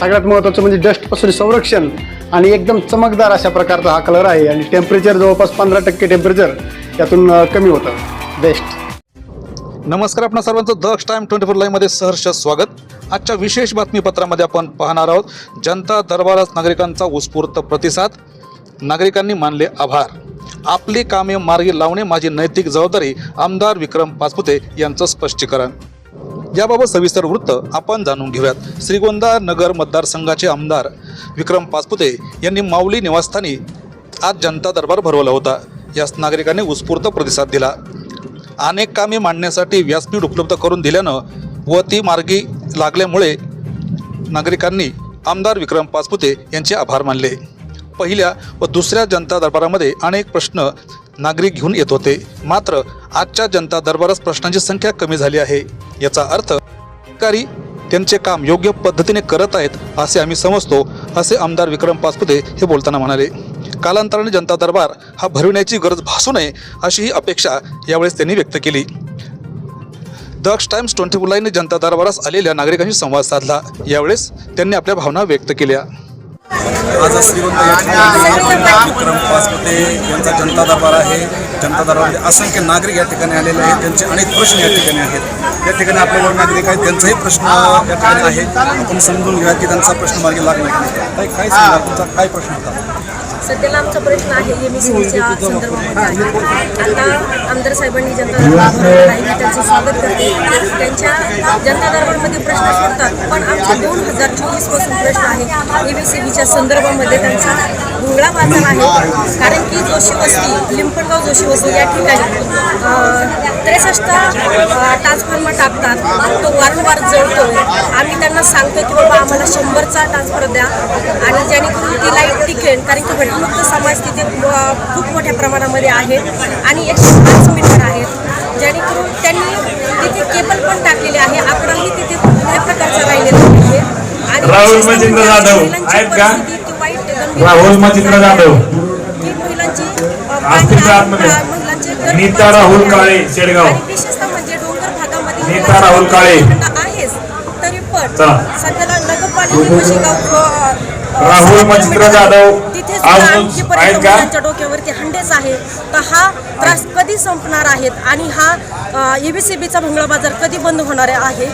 सगळ्यात महत्त्वाचं म्हणजे डस्टपासून संरक्षण आणि एकदम चमकदार अशा प्रकारचा हा कलर आहे. आणि टेम्परेचर जवळपास पंधरा टक्के टेम्परेचर यातून कमी होतं. बेस्ट नमस्कार आपण सर्वांचं. दक्ष टाइम ट्वेंटी फोर लाईव्हमध्ये सहर्ष स्वागत. आजच्या विशेष बातमीपत्रामध्ये आपण पाहणार आहोत जनता दरबारात नागरिकांचा उत्स्फूर्त प्रतिसाद. नागरिकांनी मानले आभार. आपली कामे मार्गी लावणे माझी नैतिक जबाबदारी आमदार विक्रम पाचपुते यांचं स्पष्टीकरण. याबाबत सविस्तर वृत्त आपण जाणून घेऊयात. श्रीगोंदा नगर मतदारसंघाचे आमदार विक्रम पाचपुते यांनी माऊली निवासस्थानी आज जनता दरबार भरवला होता. यास नागरिकांनी उत्स्फूर्त प्रतिसाद दिला. अनेक कामे मांडण्यासाठी व्यासपीठ उपलब्ध करून दिल्यानं व ती मार्गी लागल्यामुळे नागरिकांनी आमदार विक्रम पाचपुते यांचे आभार मानले. पहिल्या व दुसऱ्या जनता दरबारामध्ये अनेक प्रश्न नागरिक घेऊन येत होते. मात्र आजच्या जनता दरबारात प्रश्नांची संख्या कमी झाली आहे. याचा अर्थ अधिकारी त्यांचे काम योग्य पद्धतीने करत आहेत असे आम्ही समजतो असे आमदार विक्रम पाचपुते हे बोलताना म्हणाले. कालांतराने जनता दरबार हा भरविण्याची गरज भासू नये अशी ही अपेक्षा यावेळेस त्यांनी व्यक्त केली. दक्ष टाइम्स ट्वेंटी फोर लाईनने जनता दरबारास आलेल्या नागरिकांशी संवाद साधला. यावेळेस त्यांनी आपल्या भावना व्यक्त केल्या. आज या ठिकाणी विक्रम पाचपुते यांचा जनता दरबार आहे जनता दरबारमध्ये असंख्य नागरिक या ठिकाणी आलेले आहेत त्यांचे अनेक प्रश्न या ठिकाणी आहेत. या ठिकाणी आपल्यावर नागरिक आहेत त्यांचाही प्रश्न या ठिकाणी आहे आपण समजून घेऊया की त्यांचा प्रश्न मार्गी लागला. काय काय सांगा तुमचा काय प्रश्न होता? सध्याला आमचा प्रश्न आहे एम एस सीच्या संदर्भामध्ये आहे. आता आमदार साहेबांनी जनता दरबार आहे मी त्यांचं स्वागत करते. त्यांच्या जनता दरबारमध्ये प्रश्न सुटतात पण आमचे दोन हजार चोवीसपासून प्रश्न आहे. एम एस सीच्या संदर्भामध्ये त्यांचा भोंगळा बाजार आहे. कारण की जोशी वस्ती लिंपणगाव जोशी वस्ती या ठिकाणी त्रेसष्ट ट्रान्सफॉर्मर टाकतात. तो वारंवार जळतो आम्ही त्यांना सांगतो की बाबा आम्हाला शंभरचा ट्रान्सफर द्या. आणि जेणेकरून ती लाइट टिकेल कारण की घटमुक्त समाज तिथे खूप मोठ्या प्रमाणामध्ये आहे आणि एकशे पाच मीटर आहेत. जेणेकरून त्यांनी तिथे केबल पण टाकलेले आहे. आकडाही तिथे कुठल्याही प्रकारचा राहिलेला नाही आणि राहुल मच्छिंद्र जाधव. आहे, नीता राहुल आहे. काळे, शेडगाव. म्हणजे डोंगर भागामध्ये नीता राहुल काळे. राहुल किलोमीटर जाधव. आज सुद्धा आणखीपर्यंत का? मुलांच्या डोक्यावरती हंडेच आहे. तर हा त्रास कधी संपणार आहेत? आणि हा एबीसीबीचा भोंगळा बाजार कधी बंद होणार आहे?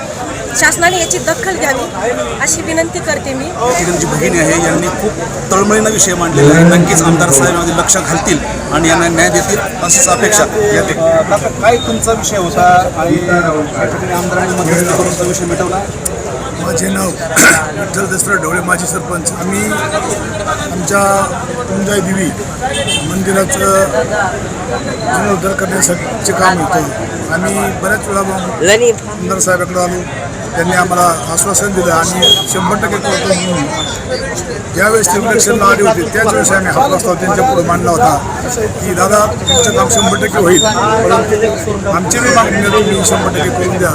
शासनाने याची दखल घ्यावी अशी विनंती करते मी. त्यांची भगिनी आहे यांनी खूप तळमळीनं विषय मांडलेला आहे. नक्कीच आमदार साहेब यामध्ये लक्ष घालतील आणि यांना न्याय देतील अशीच अपेक्षा काय तुमचा विषय होता? आणि आमदारांनी मध्यस्थी करून विषय मिटवला? माझे नाव विठ्ठल दसरा ढवळे माजी सरपंच. आम्ही आमच्या तुंजाई देवी मंदिराचं जीर्णोद्धार करण्यासाठीचे काम होतं. आम्ही बऱ्याच वेळा आमदार साहेबांकडे आलो. त्यांनी आम्हाला आश्वासन दिलं आणि शंभर टक्के करतो म्हणून. ज्यावेळेस ते इलेक्शनला आले होते त्याच वेळेस आम्ही हा प्रस्ताव त्यांच्या पुढे मांडला होता. की दादा तुमचं काम शंभर टक्के होईल. परंतु आमची बी मागणी तुम्ही शंभर टक्के करून द्या.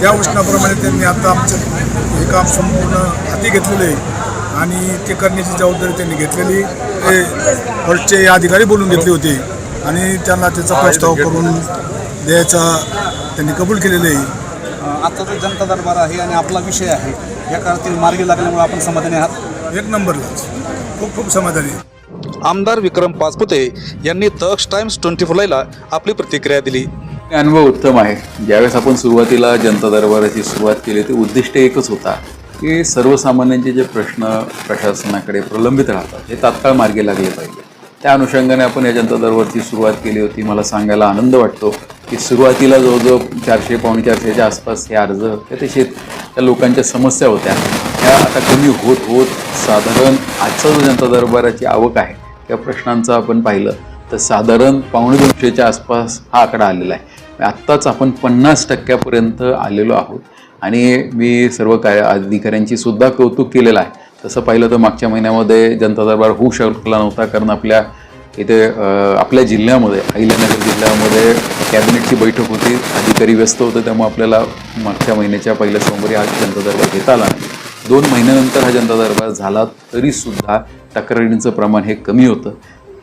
त्या घोषणाप्रमाणे त्यांनी आता आमचं हे काम संपूर्ण हाती घेतलेलं आहे. आणि ते करण्याची जबाबदारी त्यांनी घेतलेली ते फॉल्टचे अधिकारी बोलून घेतले होते. आणि त्यांना त्याचा प्रस्ताव करून द्यायचा त्यांनी कबूल केलेलं आहे. आजचा जो जनता दरबार आहे आणि आपला विषय आहे या काळातील मार्गी लागल्यामुळे आपण समाधानी आहात? एक नंबरलाच खूप खूप समाधानी. आहे. आमदार विक्रम पाचपुते यांनी दक्ष टाइम्स ट्वेंटी फोर लाईला आपली प्रतिक्रिया दिली. अनुभव उत्तम आहे. ज्यावेळेस आपण सुरुवातीला जनता दरबाराची सुरुवात केली ते उद्दिष्ट एकच होता की सर्वसामान्यांचे जे प्रश्न प्रशासनाकडे प्रलंबित राहतात हे तात्काळ मार्गी लागले पाहिजे. त्या अनुषंगाने आपण या जनता दरबारची सुरुवात केली होती. मला सांगायला आनंद वाटतो की सुरुवातीला जवळजवळ चारशे पावणे चारशेच्या आसपास हे अर्ज ते शेत त्या लोकांच्या समस्या होत्या. त्या आता कमी होत होत साधारण आजचा जो जनता दरबाराची आवक आहे त्या प्रश्नांचं आपण पाहिलं तर साधारण पावणे दोनशेच्या आसपास हा आकडा आलेला आहे. आत्ताच आपण पन्नास टक्क्यापर्यंत आलेलो आहोत. आणि मी सर्व काय अधिकाऱ्यांची सुद्धा कौतुक केलेलं आहे. तसं पाहिलं तर मागच्या महिन्यामध्ये जनता दरबार होऊ शकला नव्हता कारण आपल्या इथे आपल्या जिल्ह्यामध्ये अहिल्यानगर जिल्ह्यामध्ये कॅबिनेटची बैठक होती. अधिकारी व्यस्त होते त्यामुळे आपल्याला मागच्या महिन्याच्या पहिल्या सोमवारी हा जनता दरबार घेता आला नाही. दोन महिन्यानंतर हा जनता दरबार झाला तरीसुद्धा तक्रारींचं प्रमाण हे कमी होतं.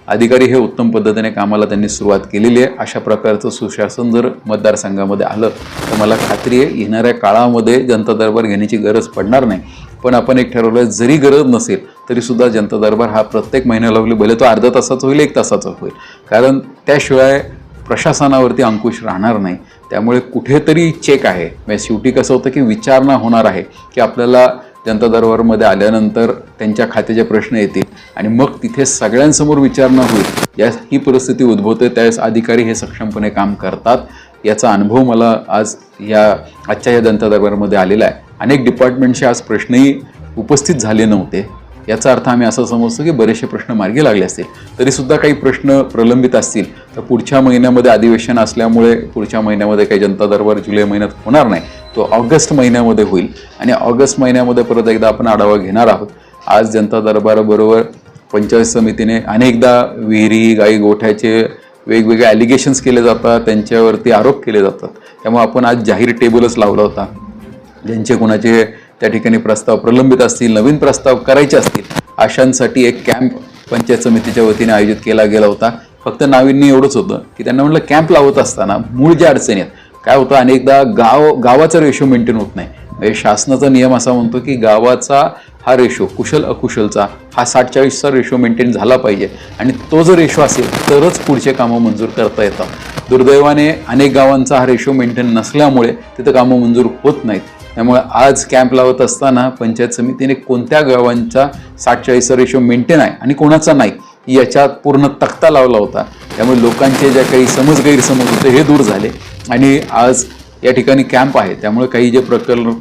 अधिकारी हे उत्तम पद्धतीने कामाला त्यांनी सुरुवात केलेली आहे. अशा प्रकारचं सुशासन जर मतदारसंघामध्ये आलं तर मला खात्री आहे येणाऱ्या काळामध्ये जनता दरबार घेण्याची गरज पडणार नाही. पण आपण एक ठरवलं जरी गरज नसेल तरीसुद्धा जनता दरबार हा प्रत्येक महिन्याला होईल. भले तो अर्धा तासाचा होईल एक तासाचा होईल. कारण त्याशिवाय प्रशासनावरती अंकुश राहणार नाही. त्यामुळे कुठेतरी चेक आहे. म्हणजे शेवटी कसं होतं की विचारणा होणार आहे की आपल्याला जनता दरबारमध्ये आल्यानंतर त्यांच्या खात्याचे प्रश्न येतील आणि मग तिथे सगळ्यांसमोर विचारणा होईल. या ही परिस्थिती उद्भवते. त्यावेळेस अधिकारी हे सक्षमपणे काम करतात. याचा अनुभव मला आज या आजच्या या जनता दरबारमध्ये आलेला आहे. अनेक डिपार्टमेंटचे आज प्रश्नही उपस्थित झाले नव्हते. याचा अर्थ आम्ही असं समजतो की बरेचसे प्रश्न मार्गी लागले असतील. तरीसुद्धा काही प्रश्न प्रलंबित असतील. तर पुढच्या महिन्यामध्ये अधिवेशन असल्यामुळे पुढच्या महिन्यामध्ये काही जनता दरबार जुलै महिन्यात होणार नाही. तो ऑगस्ट महिन्यामध्ये होईल. आणि ऑगस्ट महिन्यामध्ये परत एकदा आपण आढावा घेणार आहोत. आज जनता दरबाराबरोबर पंचायत समितीने अनेकदा विहिरी गाई गोठ्याचे वेगवेगळे ॲलिगेशन्स केले जातात. त्यांच्यावरती आरोप केले जातात. त्यामुळे आपण आज जाहीर टेबलच लावला होता. ज्यांचे कोणाचे त्या ठिकाणी प्रस्ताव प्रलंबित असतील नवीन प्रस्ताव करायचे असतील अशांसाठी एक कॅम्प पंचायत समितीच्या वतीने आयोजित केला गेला होता. फक्त नाविन्य एवढंच होतं की त्यांना म्हटलं कॅम्प लावत असताना मूळ ज्या अडचणी आहेत काय होतं अनेकदा गाव गावाचा रेशो मेंटेन होत नाही. म्हणजे शासनाचा नियम असा म्हणतो की गावाचा हा रेशो कुशल अकुशलचा हा साठ चाळीसचा रेशो मेंटेन झाला पाहिजे. आणि तो जर रेशो असेल तरच पुढचे कामं मंजूर करता येतात. दुर्दैवाने अनेक गावांचा हा रेशो मेंटेन नसल्यामुळे तिथं कामं मंजूर होत नाहीत. त्यामुळे आज कॅम्प लावत असताना पंचायत समितीने कोणत्या गावांचा साठ चाळीसचा रेशो मेंटेन आहे आणि कोणाचा नाही याच्यात पूर्ण तख्ता लावला होता. त्यामुळे लोकांचे ज्या काही समज गैरसमज होते हे दूर झाले. आणि आज या ठिकाणी कॅम्प आहे. त्यामुळे काही जे प्रकरण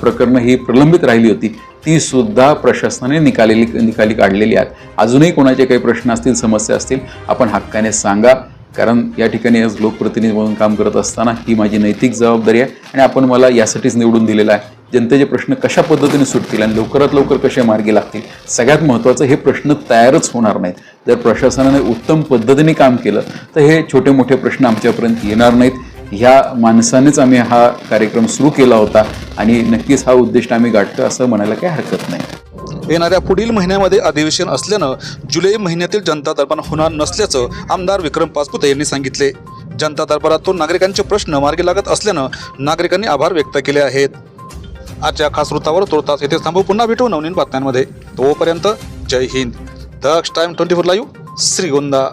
प्रकरणं ही प्रलंबित राहिली होती ती सुद्धा प्रशासनाने निकालेली निकाली काढलेली आहेत. अजूनही कोणाचे काही प्रश्न असतील समस्या असतील आपण हक्काने सांगा. कारण या ठिकाणी आज लोकप्रतिनिधी म्हणून काम करत असताना ही माझी नैतिक जबाबदारी आहे आणि आपण मला यासाठीच निवडून दिलेला आहे. जनतेचे प्रश्न कशा पद्धतीने सुटतील आणि लवकरात लवकर कसे मार्गी लागतील? सगळ्यात महत्त्वाचं हे प्रश्न तयारच होणार नाहीत. जर प्रशासनाने उत्तम पद्धतीने काम केलं तर हे छोटे मोठे प्रश्न आमच्यापर्यंत येणार नाहीत. ह्या माणसानेच आम्ही हा कार्यक्रम सुरू केला होता आणि नक्कीच हा उद्दिष्ट आम्ही गाठतो असं म्हणायला काही हरकत नाही. येणाऱ्या पुढील महिन्यामध्ये अधिवेशन असल्यानं जुलै महिन्यातील जनता दरबार होणार नसल्याचं आमदार विक्रम पाचपुते यांनी सांगितले. जनता दरबारातून नागरिकांचे प्रश्न मार्गी लागत असल्यानं नागरिकांनी आभार व्यक्त केले आहेत. आजच्या खास वृत्तावर तुर्तास येथे थांबू. पुन्हा भेटू नवनीन बातम्यांमध्ये. तोपर्यंत Jai Hind. Daksh time twenty four live Shrigonda.